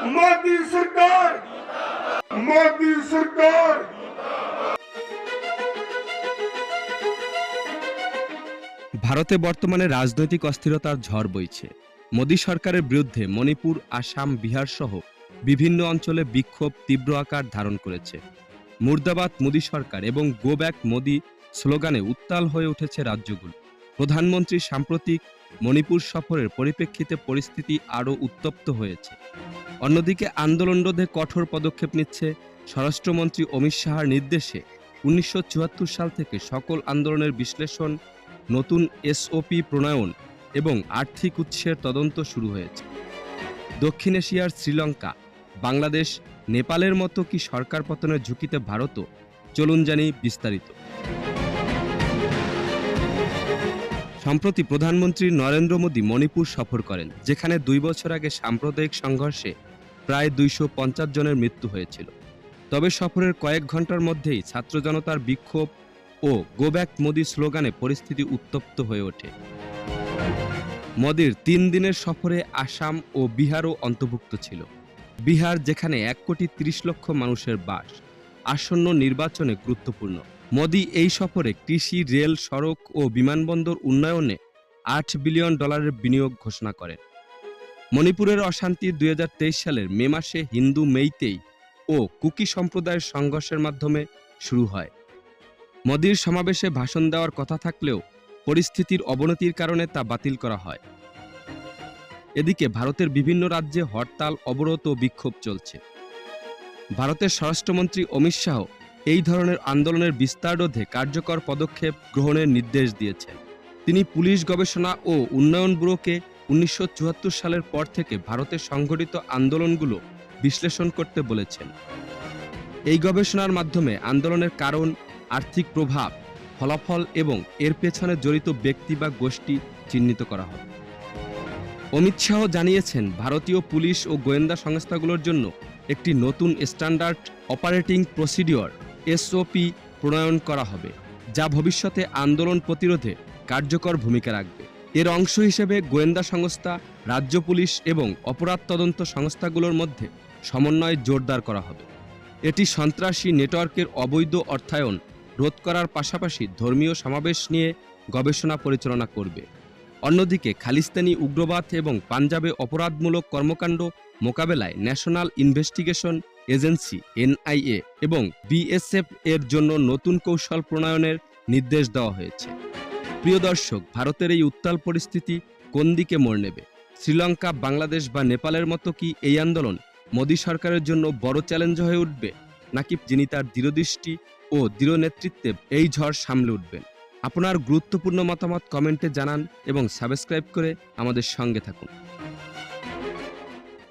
मोदी सरकार मोदी सरकार ভারতে বর্তমানে রাজনৈতিক অস্থিরতার ঝড় বইছে মোদী সরকারের বিরুদ্ধে মণিপুর আসাম বিহার সহ বিভিন্ন অঞ্চলে বিক্ষোভ তীব্র আকার ধারণ করেছে মুর্দাবাদ মোদী সরকার এবং গো ব্যাক মোদী স্লোগানে উত্তাল হয়ে উঠেছে রাজ্যগুলো প্রধানমন্ত্রীর সাম্প্রতিক মণিপুর সফরের পরিপ্রেক্ষিতে পরিস্থিতি আরও উত্তপ্ত হয়েছে অন্যদিকে আন্দোলন রোধে কঠোর পদক্ষেপ নিচ্ছে স্বরাষ্ট্রমন্ত্রী অমিত শাহর নির্দেশে উনিশশো চুয়াত্তর সাল থেকে সকল আন্দোলনের বিশ্লেষণ, নতুন এসওপি প্রণয়ন এবং আর্থিক উৎসের তদন্ত শুরু হয়েছে। দক্ষিণ এশিয়ার শ্রীলঙ্কা, বাংলাদেশ, নেপালের মতো কি সরকার পতনের ঝুঁকিতে ভারতও? চলুন জানি বিস্তারিত। সম্প্রতি প্রধানমন্ত্রী নরেন্দ্র মোদী মণিপুর সফর করেন, যেখানে দুই বছর আগে সাম্প্রদায়িক সংঘর্ষে প্রায় দুইশো পঞ্চাশ জনের মৃত্যু হয়েছিল। তবে সফরের কয়েক ঘণ্টার মধ্যেই ছাত্র জনতার বিক্ষোভ ও গো ব্যাক মোদি স্লোগানে পরিস্থিতি উত্তপ্ত হয়ে ওঠে। মোদির তিন দিনের সফরে আসাম ও বিহারও অন্তর্ভুক্ত ছিল। বিহার যেখানে এক কোটি তিরিশ লক্ষ মানুষের বাস, আসন্ন নির্বাচনে গুরুত্বপূর্ণ। মোদি এই সফরে কৃষি, রেল, সড়ক ও বিমানবন্দর উন্নয়নে আট বিলিয়ন ডলারের বিনিয়োগ ঘোষণা করেন। মণিপুরের অশান্তি দুই হাজার তেইশ সালের মে মাসে হিন্দু মেইতেই ও কুকি সম্প্রদায়ের সংঘর্ষের মাধ্যমে শুরু হয়। মোদির সমাবেশে ভাষণ দেওয়ার কথা থাকলেও পরিস্থিতির অবনতির কারণে তা বাতিল করা হয়। এদিকে ভারতের বিভিন্ন রাজ্যে হরতাল, অবরোধ ও বিক্ষোভ চলছে। ভারতের স্বরাষ্ট্রমন্ত্রী অমিত শাহ এই ধরনের আন্দোলনের বিস্তার রোধে কার্যকর পদক্ষেপ গ্রহণের নির্দেশ দিয়েছেন। তিনি পুলিশ গবেষণা ও উন্নয়ন ব্যুরোকে উনিশশো চুয়াত্তর সালের পর থেকে ভারতের সংগঠিত আন্দোলনগুলো বিশ্লেষণ করতে বলেছেন। এই গবেষণার মাধ্যমে আন্দোলনের কারণ, আর্থিক প্রভাব, ফলাফল এবং এর পেছনে জড়িত ব্যক্তি বা গোষ্ঠী চিহ্নিত করা হবে। অমিত শাহ জানিয়েছেন, ভারতীয় পুলিশ ও গোয়েন্দা সংস্থাগুলোর জন্য একটি নতুন স্ট্যান্ডার্ড অপারেটিং প্রসিডিওর, এসওপি, প্রণয়ন করা হবে, যা ভবিষ্যতে আন্দোলন প্রতিরোধে কার্যকর ভূমিকা রাখবে। এর অংশ হিসেবে গোয়েন্দা সংস্থা, রাজ্য পুলিশ এবং অপরাধ তদন্ত সংস্থাগুলোর মধ্যে সমন্বয় জোরদার করা হবে। এটি সন্ত্রাসী নেটওয়ার্কের অবৈধ অর্থায়ন রোধ করার পাশাপাশি ধর্মীয় সমাবেশ নিয়ে গবেষণা পরিচালনা করবে। অন্যদিকে খালিস্তানি উগ্রবাদ এবং পাঞ্জাবে অপরাধমূলক কর্মকাণ্ড মোকাবেলায় ন্যাশনাল ইনভেস্টিগেশন এজেন্সি এনআইএ এবং বিএসএফ এর জন্য নতুন কৌশল প্রণয়নের নির্দেশ দেওয়া হয়েছে। প্রিয় দর্শক, ভারতের এই উত্তাল পরিস্থিতি কোন দিকে মোড় নেবে? শ্রীলঙ্কা, বাংলাদেশ বা নেপালের মতো কি এই আন্দোলন মোদী সরকারের জন্য বড় চ্যালেঞ্জ হয়ে উঠবে? নাকি যিনি তার দৃঢ়দৃষ্টি ও দৃঢ় নেতৃত্বে এই ঝড় সামলে উঠবেন? আপনার গুরুত্বপূর্ণ মতামত কমেন্টে জানান এবং সাবস্ক্রাইব করে আমাদের সঙ্গে থাকুন।